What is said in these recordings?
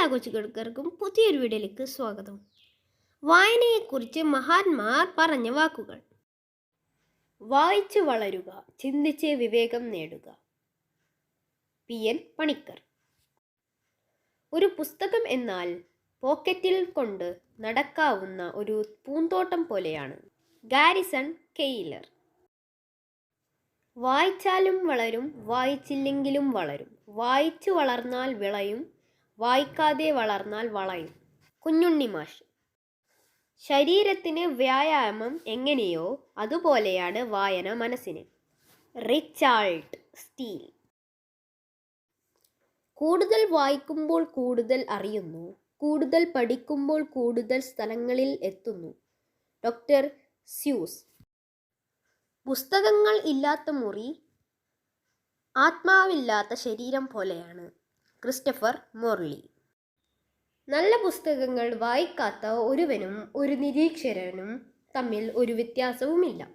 എല്ലാ കൊച്ചുകൾക്കും പുതിയൊരു വീഡിയോയിലേക്ക് സ്വാഗതം. വായനയെക്കുറിച്ച് മഹാന്മാർ പറഞ്ഞ വാക്കുകൾ. വായിച്ചു വളരുക ചിന്തിച്ച് വിവേകം നേടുക. പി. എൻ. പണിക്കർ. ഒരു പുസ്തകം എന്നാൽ പോക്കറ്റിൽ കൊണ്ട് നടക്കാവുന്ന ഒരു പൂന്തോട്ടം പോലെയാണ്. Garrison Keillor. വായിച്ചാലും വളരും വായിച്ചില്ലെങ്കിലും വളരും. വായിച്ചു വളർന്നാൽ വിളയും വായിക്കാതെ വളർന്നാൽ വളയും. കുഞ്ഞുണ്ണി മാഷ്. ശരീരത്തിന് വ്യായാമം എങ്ങനെയോ അതുപോലെയാണ് വായന മനസ്സിന്. Richard Steele. കൂടുതൽ വായിക്കുമ്പോൾ കൂടുതൽ അറിയുന്നു കൂടുതൽ പഠിക്കുമ്പോൾ കൂടുതൽ സ്ഥലങ്ങളിൽ എത്തുന്നു. Doctor Seuss. പുസ്തകങ്ങൾ ഇല്ലാത്ത മുറി ആത്മാവില്ലാത്ത ശരീരം പോലെയാണ്. Christopher Morley. നല്ല പുസ്തകങ്ങൾ വായിക്കാത്ത ഒരുവനും ഒരു നിരീക്ഷരനും തമ്മിൽ ഒരു വ്യത്യാസവുമില്ല.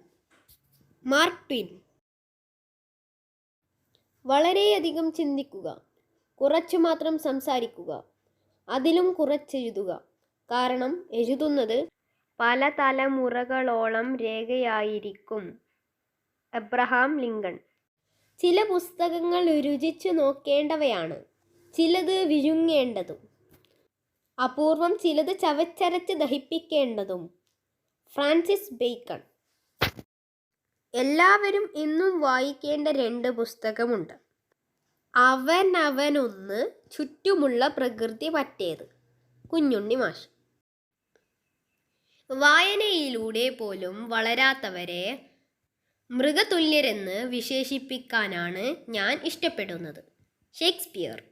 Mark Twain. വളരെയധികം ചിന്തിക്കുക കുറച്ചു മാത്രം സംസാരിക്കുക അതിലും കുറച്ചെഴുതുക കാരണം എഴുതുന്നത് പല തലമുറകളോളം രേഖയായിരിക്കും. Abraham Lincoln. ചില പുസ്തകങ്ങൾ രുചിച്ചു നോക്കേണ്ടവയാണ്. ചിലത് വിഴുങ്ങേണ്ടതും അപൂർവം ചിലത് ചവച്ചരച്ച് ദഹിപ്പിക്കേണ്ടതും. Francis bacon. എല്ലാവരും ഇന്നും വായിക്കേണ്ട രണ്ട് പുസ്തകമുണ്ട്. അവനവനൊന്ന് ചുറ്റുമുള്ള പ്രകൃതി മറ്റേത്. കുഞ്ഞുണ്ണി മാഷ്. വായനയിലൂടെ പോലും വളരാത്തവരെ മൃഗതുല്യരെന്ന് വിശേഷിപ്പിക്കാനാണ് ഞാൻ ഇഷ്ടപ്പെടുന്നത്. ഷേക്സ്പിയർ.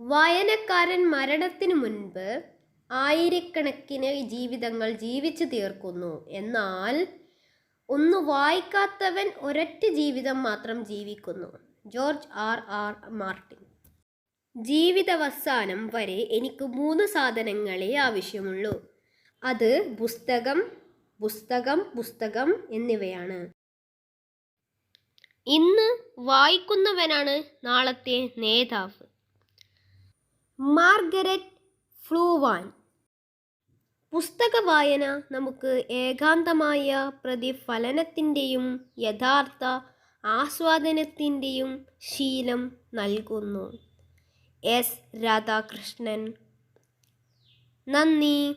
വായനക്കാരൻ മരണത്തിനു മുൻപ് ആയിരക്കണക്കിന് ജീവിതങ്ങൾ ജീവിച്ചു തീർക്കുന്നു. എന്നാൽ ഒന്ന് വായിക്കാത്തവൻ ഒരൊറ്റ ജീവിതം മാത്രം ജീവിക്കുന്നു. George R. ആർ. മാർട്ടിൻ. ജീവിതാവസാനം വരെ എനിക്ക് മൂന്ന് സാധനങ്ങളെ ആവശ്യമുള്ളൂ. അത് പുസ്തകം പുസ്തകം പുസ്തകം എന്നിവയാണ്. ഇന്ന് വായിക്കുന്നവനാണ് നാളത്തെ നേതാവ്. മാർഗരറ്റ് ഫ്ലൂവാൻ. പുസ്തക വായന നമുക്ക് ഏകാന്തമായ പ്രതിഫലനത്തിന്റെയും യഥാർത്ഥ ആസ്വാദനത്തിന്റെയും ശീലം നൽകുന്നു. എസ്. രാധാകൃഷ്ണൻ. നന്ദി.